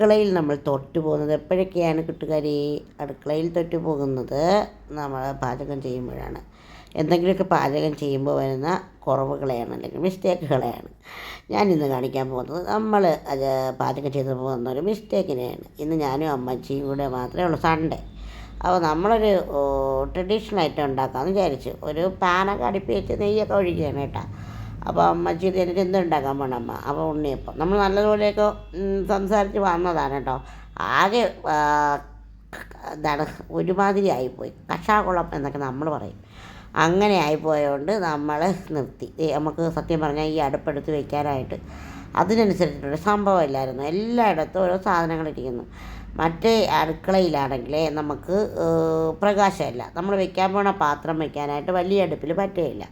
അടുക്കളയിൽ നമ്മൾ തൊട്ടു പോകുന്നത്. എപ്പോഴൊക്കെയാണ് കൂട്ടുകാരി അടുക്കളയിൽ തൊട്ടു പോകുന്നത്? നമ്മൾ പാചകം ചെയ്യുമ്പോഴാണ്. എന്തെങ്കിലുമൊക്കെ പാചകം ചെയ്യുമ്പോൾ വരുന്ന കുറവുകളെയാണ് അല്ലെങ്കിൽ മിസ്റ്റേക്കുകളെയാണ് ഞാൻ ഇന്ന് കാണിക്കാൻ പോകുന്നത് നമ്മൾ അത് പാചകം ചെയ്ത് പോകുന്ന ഒരു മിസ്റ്റേക്കിനെയാണ് ഇന്ന് ഞാനും അമ്മച്ചിയും കൂടെ മാത്രമേ ഉള്ളൂ. സൺഡേ അപ്പോൾ നമ്മളൊരു ട്രഡീഷണൽ ഐറ്റം ഉണ്ടാക്കാമെന്ന് വിചാരിച്ചു. ഒരു പാനൊക്കെ അടുപ്പി വെച്ച് നെയ്യൊക്കെ ഒഴിക്കുകയാണ് കേട്ടോ. അപ്പോൾ അമ്മച്ചി എനിക്ക് എന്ത് ഉണ്ടാക്കാൻ പോണ അമ്മ. അപ്പോൾ ഉണ്ണിയപ്പം നമ്മൾ നല്ലതുപോലെയൊക്കെ സംസാരിച്ച് വന്നതാണ് കേട്ടോ. ആകെ എന്താണ് ഒരുമാതിരി ആയിപ്പോയി കഷാകുളം എന്നൊക്കെ നമ്മൾ പറയും. അങ്ങനെ ആയിപ്പോയതുകൊണ്ട് നമ്മൾ നിർത്തി. നമുക്ക് സത്യം പറഞ്ഞാൽ ഈ അടുപ്പെടുത്ത് വെക്കാനായിട്ട് അതിനനുസരിച്ചിട്ടൊരു സംഭവമില്ലായിരുന്നു എല്ലായിടത്തും ഓരോ സാധനങ്ങൾ ഇരിക്കുന്നു. മറ്റേ അടുക്കളയിലാണെങ്കിൽ നമുക്ക് പ്രകാശമില്ല. നമ്മൾ വെക്കാൻ പോണ പാത്രം വെക്കാനായിട്ട് വലിയ അടുപ്പിൽ പറ്റുകയില്ല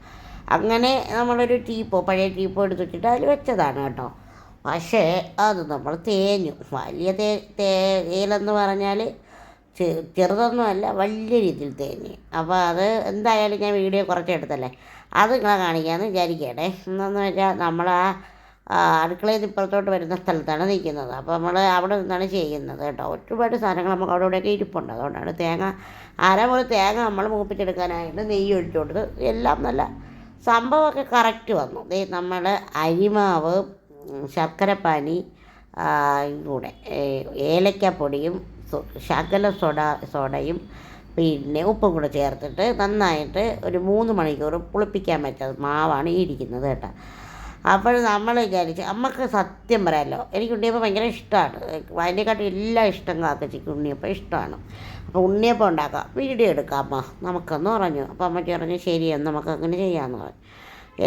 അങ്ങനെ നമ്മളൊരു ടീപ്പോ പഴയ ടീപ്പോ എടുത്ത് വെച്ചിട്ട് അതിൽ വെച്ചതാണ് കേട്ടോ. പക്ഷേ അത് നമ്മൾ തേഞ്ഞു. വലിയ തേ തേയിലെന്ന് പറഞ്ഞാൽ ചെറുതൊന്നുമല്ല വലിയ രീതിയിൽ തേഞ്ഞ്. അപ്പോൾ അത് എന്തായാലും ഞാൻ വീഡിയോ കുറച്ചെടുത്തല്ലേ അത് നിങ്ങളെ കാണിക്കാമെന്ന് വിചാരിക്കട്ടെ എന്താണെന്ന് വെച്ചാൽ നമ്മൾ ആ അടുക്കളയിൽ നിന്ന് ഇപ്പുറത്തോട്ട് വരുന്ന സ്ഥലത്താണ് നിൽക്കുന്നത്. അപ്പോൾ നമ്മൾ അവിടെ നിന്നാണ് ചെയ്യുന്നത് കേട്ടോ. ഒരുപാട് സാധനങ്ങൾ നമുക്ക് അവിടെ ഇവിടെയൊക്കെ ഇരിപ്പുണ്ട്. അതുകൊണ്ടാണ് തേങ്ങ അര പോലെ തേങ്ങ നമ്മൾ മൂപ്പിച്ചെടുക്കാനായിട്ട് നെയ്യ് ഒഴിച്ചു എല്ലാം നല്ല സംഭവമൊക്കെ കറക്റ്റ് വന്നു. ദേ നമ്മൾ അരിമാവ് ശർക്കരപ്പാനി കൂടെ ഏലക്കപ്പൊടിയും ശകല സോഡ സോഡയും പിന്നെ ഉപ്പും കൂടെ ചേർത്തിട്ട് നന്നായിട്ട് ഒരു മൂന്ന് മണിക്കൂർ പുളിപ്പിക്കാൻ പറ്റാത്ത മാവാണ് ഈ ഇരിക്കുന്നത് കേട്ടോ. അപ്പോൾ നമ്മൾ വിചാരിച്ചു അമ്മയ്ക്ക് സത്യം പറയാമല്ലോ എനിക്ക് ഉണ്ണിയപ്പം ഭയങ്കര ഇഷ്ടമാണ്. അതിനെക്കാട്ടും എല്ലാ ഇഷ്ടം കാക്കച്ചിക്ക് ഉണ്ണിയപ്പം ഇഷ്ടമാണ്. അപ്പോൾ ഉണ്ണിയപ്പം ഉണ്ടാക്കാം വീഡിയോ എടുക്കാം അമ്മ നമുക്കെന്ന് പറഞ്ഞു അപ്പോൾ അമ്മച്ചി പറഞ്ഞു ശരിയെന്ന് നമുക്ക് അങ്ങനെ ചെയ്യാമെന്ന് പറഞ്ഞു.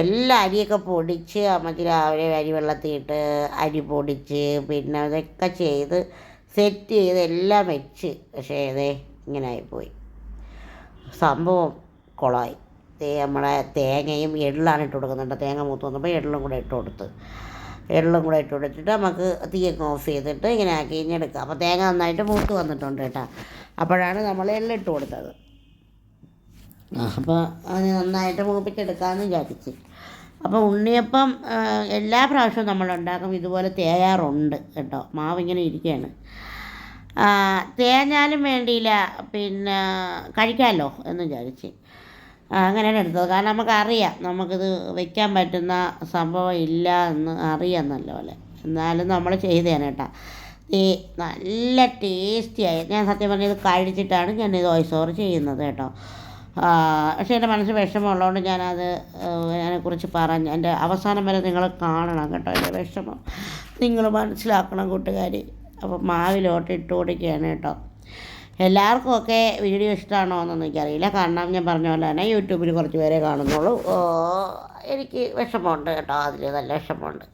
എല്ലാ അരിയൊക്കെ പൊടിച്ച് അമ്മച്ചി രാവിലെ അരി വെള്ളത്തിയിട്ട് അരി പൊടിച്ച് പിന്നെ അതൊക്കെ ചെയ്ത് സെറ്റ് ചെയ്ത് എല്ലാം വെച്ച്. പക്ഷേ ഇതേ ഇങ്ങനെ ആയിപ്പോയി. സംഭവം കുളമായി തേ നമ്മളെ തേങ്ങയും എള്ളാണ് ഇട്ട് കൊടുക്കുന്നുണ്ട് തേങ്ങ മൂത്ത് വന്നപ്പോൾ എള്ളും കൂടെ ഇട്ട് കൊടുത്ത്. എള്ളും കൂടെ ഇട്ട് കൊടുത്തിട്ട് നമുക്ക് തീയൊക്കെ ഓഫ് ചെയ്തിട്ട് ഇങ്ങനെ ആക്കി ഇഞ്ഞെടുക്കാം അപ്പോൾ തേങ്ങ നന്നായിട്ട് മൂത്ത് വന്നിട്ടുണ്ട് കേട്ടോ. അപ്പോഴാണ് നമ്മൾ എള്ളിട്ട് കൊടുത്തത്. അപ്പോൾ അത് നന്നായിട്ട് മൂപ്പിച്ചെടുക്കാമെന്ന് വിചാരിച്ച്. അപ്പോൾ ഉണ്ണിയപ്പം എല്ലാ പ്രാവശ്യവും നമ്മൾ ഉണ്ടാക്കും. ഇതുപോലെ തേയാറുണ്ട് കേട്ടോ. മാവ് ഇങ്ങനെ ഇരിക്കുകയാണ്. തേഞ്ഞാലും വേണ്ടിയില്ല. പിന്നെ കഴിക്കാമല്ലോ എന്ന് വിചാരിച്ച്. അങ്ങനെയാണ് എടുത്തത്. കാരണം നമുക്കറിയാം നമുക്കിത് വെക്കാൻ പറ്റുന്ന സംഭവം ഇല്ല എന്ന് അറിയാം നല്ലപോലെ. എന്നാലും നമ്മൾ ചെയ്തേനെ കേട്ടോ. ഈ നല്ല ടേസ്റ്റിയായി ഞാൻ സത്യം പറഞ്ഞാൽ ഇത് കഴിച്ചിട്ടാണ് ഞാൻ ഇത് വോയിസ് ഓവർ ചെയ്യുന്നത് കേട്ടോ. പക്ഷേ എന്റെ മനസ്സിൽ വിഷമമുള്ളതുകൊണ്ട് ഞാനത് അതിനെക്കുറിച്ച് പറഞ്ഞ് എന്റെ അവസാനം വരെ നിങ്ങൾ കാണണം കേട്ടോ. എന്റെ വിഷമം. നിങ്ങൾ മനസ്സിലാക്കണം കൂട്ടുകാർ അപ്പോൾ മാവിലോട്ട് ഇട്ട് കൊടുക്കുകയാണ് കേട്ടോ. എല്ലാവർക്കും ഒക്കെ വീഡിയോ ഇഷ്ടമാണോ എന്നൊന്നും എനിക്കറിയില്ല. കാരണം ഞാൻ പറഞ്ഞ പോലെ തന്നെ യൂട്യൂബിൽ കുറച്ച് പേരെ കാണുന്നുള്ളൂ. എനിക്ക് വിഷമമുണ്ട് കേട്ടോ. അതിൽ നല്ല വിഷമമുണ്ട്.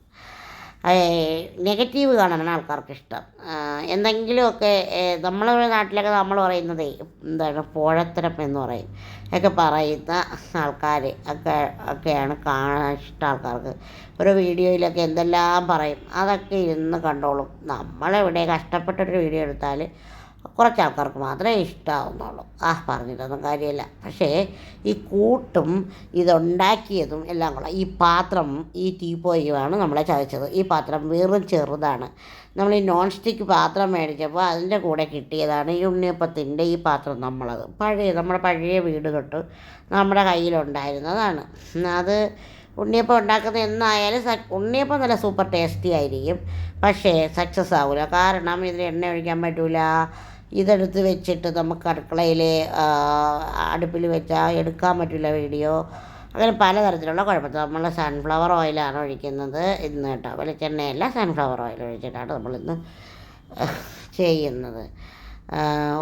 നെഗറ്റീവ് കാണാനാണ് ആൾക്കാർക്ക് ഇഷ്ടം. എന്തെങ്കിലുമൊക്കെ നമ്മളെ നാട്ടിലൊക്കെ നമ്മൾ പറയുന്നത് എന്താണ് പോഴത്തരം എന്ന് പറയും. ഒക്കെ പറയുന്ന ആൾക്കാർ ഒക്കെ ഒക്കെയാണ് കാണാൻ ഇഷ്ടം ആൾക്കാർക്ക്. ഒരു വീഡിയോയിലൊക്കെ എന്തെല്ലാം പറയും അതൊക്കെ ഇരുന്ന് കണ്ടോളും. നമ്മളെവിടെ കഷ്ടപ്പെട്ടൊരു വീഡിയോ എടുത്താൽ കുറച്ച് ആൾക്കാർക്ക് മാത്രമേ ഇഷ്ടമാവുന്നുള്ളൂ ആ പറഞ്ഞിട്ടൊന്നും കാര്യമില്ല. പക്ഷേ ഈ കൂട്ടും ഇതുണ്ടാക്കിയതും എല്ലാം കൂടെ ഈ പാത്രം ഈ തീപ്പോയുമാണ് നമ്മളെ ചതച്ചത്. ഈ പാത്രം വെറും ചെറുതാണ്. നമ്മൾ ഈ നോൺ സ്റ്റിക്ക് പാത്രം മേടിച്ചപ്പോൾ അതിന്റെ കൂടെ കിട്ടിയതാണ് ഈ ഉണ്ണിയപ്പത്തിന്റെ ഈ പാത്രം നമ്മളത്. പഴയ നമ്മുടെ പഴയ വീട് തൊട്ട് നമ്മുടെ കയ്യിലുണ്ടായിരുന്നതാണ്. അത് ഉണ്ണിയപ്പം ഉണ്ടാക്കുന്നത് എന്നായാലും ഉണ്ണിയപ്പം നല്ല സൂപ്പർ ടേസ്റ്റി ആയിരിക്കും. പക്ഷേ സക്സസ് ആവില്ല കാരണം ഇതിൽ എണ്ണ ഒഴിക്കാൻ പറ്റില്ല ഇതെടുത്ത് വെച്ചിട്ട് നമുക്ക് അടുക്കളയിൽ അടുപ്പിൽ വെച്ചാൽ എടുക്കാൻ പറ്റില്ല വീഡിയോ. അങ്ങനെ പലതരത്തിലുള്ള കുഴപ്പം നമ്മൾ സൺഫ്ലവർ ഓയിലാണ് ഒഴിക്കുന്നത് ഇന്ന് കേട്ടോ. വെളിച്ചെണ്ണയല്ല സൺഫ്ലവർ ഓയിൽ ഒഴിച്ചിട്ടാണ് നമ്മളിന്ന് ചെയ്യുന്നത്.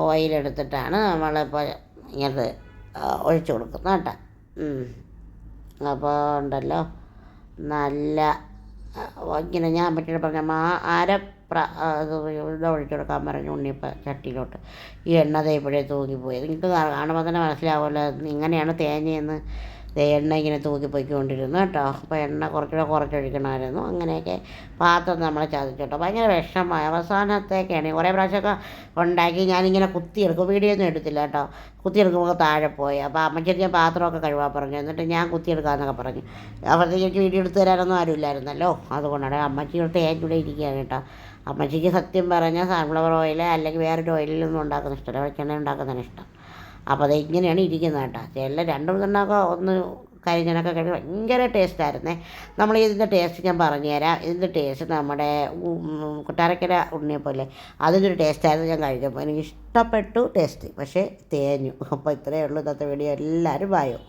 ഓയിലെടുത്തിട്ടാണ് നമ്മളിപ്പോൾ ഇങ്ങനത്തെ ഒഴിച്ചു കൊടുക്കുന്നത് കേട്ടോ. അപ്പോൾ ഉണ്ടല്ലോ. നല്ല ആ, ഇങ്ങനെ ഞാൻ പറ്റിയിട്ട് പറഞ്ഞ മാ അര ആ, ഇത് ഒഴിച്ചു കൊടുക്കാൻ പറഞ്ഞു ഉണ്ണിയപ്പം ചട്ടിയിലോട്ട്. ഈ എണ്ണ ദേ ഇപ്പോഴേ തൂങ്ങിപ്പോയി. നിങ്ങൾക്ക് കാണുമ്പോൾ തന്നെ മനസ്സിലാവുമല്ലോ ഇങ്ങനെയാണ് തേങ്ങയെന്ന് എണ്ണ ഇങ്ങനെ തൂക്കി പൊയ്ക്കൊണ്ടിരുന്നു കേട്ടോ. അപ്പോൾ എണ്ണ കുറച്ചുകൂടെ കുറച്ചൊഴിക്കണമായിരുന്നു. അങ്ങനെയൊക്കെ പാത്രം നമ്മൾ ചതിച്ചു കേട്ടോ. ഭയങ്കര വിഷമമായി. അവസാനത്തേക്കാണ് കുറേ പ്രാവശ്യമൊക്കെ ഉണ്ടാക്കി ഞാനിങ്ങനെ കുത്തിയെടുക്കും. വീഡിയോ ഒന്നും എടുത്തില്ല കേട്ടോ. കുത്തിയെടുക്കുമ്പോൾ താഴെ പോയി. അപ്പോൾ അമ്മച്ചേരി ഞാൻ പാത്രമൊക്കെ കഴുകാൻ പറഞ്ഞു. എന്നിട്ട് ഞാൻ കുത്തിയെടുക്കാമെന്നൊക്കെ പറഞ്ഞു. അപ്പോഴത്തേക്ക് വീഡിയോ എടുത്ത് തരാനൊന്നും ആരുമില്ലായിരുന്നല്ലോ. അതുകൊണ്ടാണ് അമ്മച്ചിയുടെ തേഞ്ഞൂടെ ഇരിക്കുകയാണ് കേട്ടോ. അമ്മച്ചിക്ക് സത്യം പറഞ്ഞാൽ സൺഫ്ലവർ ഓയിൽ അല്ലെങ്കിൽ വേറൊരു ഓയിലൊന്നും ഉണ്ടാക്കുന്ന ഇഷ്ടമല്ല. വെളിച്ചെണ്ണ ഉണ്ടാക്കുന്നതാണ് ഇഷ്ടം. അപ്പോൾ അത് ഇങ്ങനെയാണ് ഇരിക്കുന്നത് കേട്ടോ. ചില രണ്ട് മൂന്നെണ്ണമൊക്കെ ഒന്ന് കരിഞ്ഞനൊക്കെ കഴിഞ്ഞ് ഭയങ്കര ടേസ്റ്റായിരുന്നേ നമ്മൾ ഇതിന്റെ ടേസ്റ്റ് ഞാൻ പറഞ്ഞുതരാം. ഇതിന്റെ ടേസ്റ്റ് നമ്മുടെ കുട്ടാരക്കര ഉണ്ണിയപ്പോലെ അതിന്റെ ഒരു ടേസ്റ്റായിരുന്നു ഞാൻ കഴിച്ചപ്പോൾ. എനിക്ക് ഇഷ്ടപ്പെട്ടു ടേസ്റ്റ് പക്ഷേ തേഞ്ഞു. അപ്പോൾ ഇത്രയേ ഉള്ളൂ ഇന്നത്തെ വീഡിയോ എല്ലാവരും വായോ?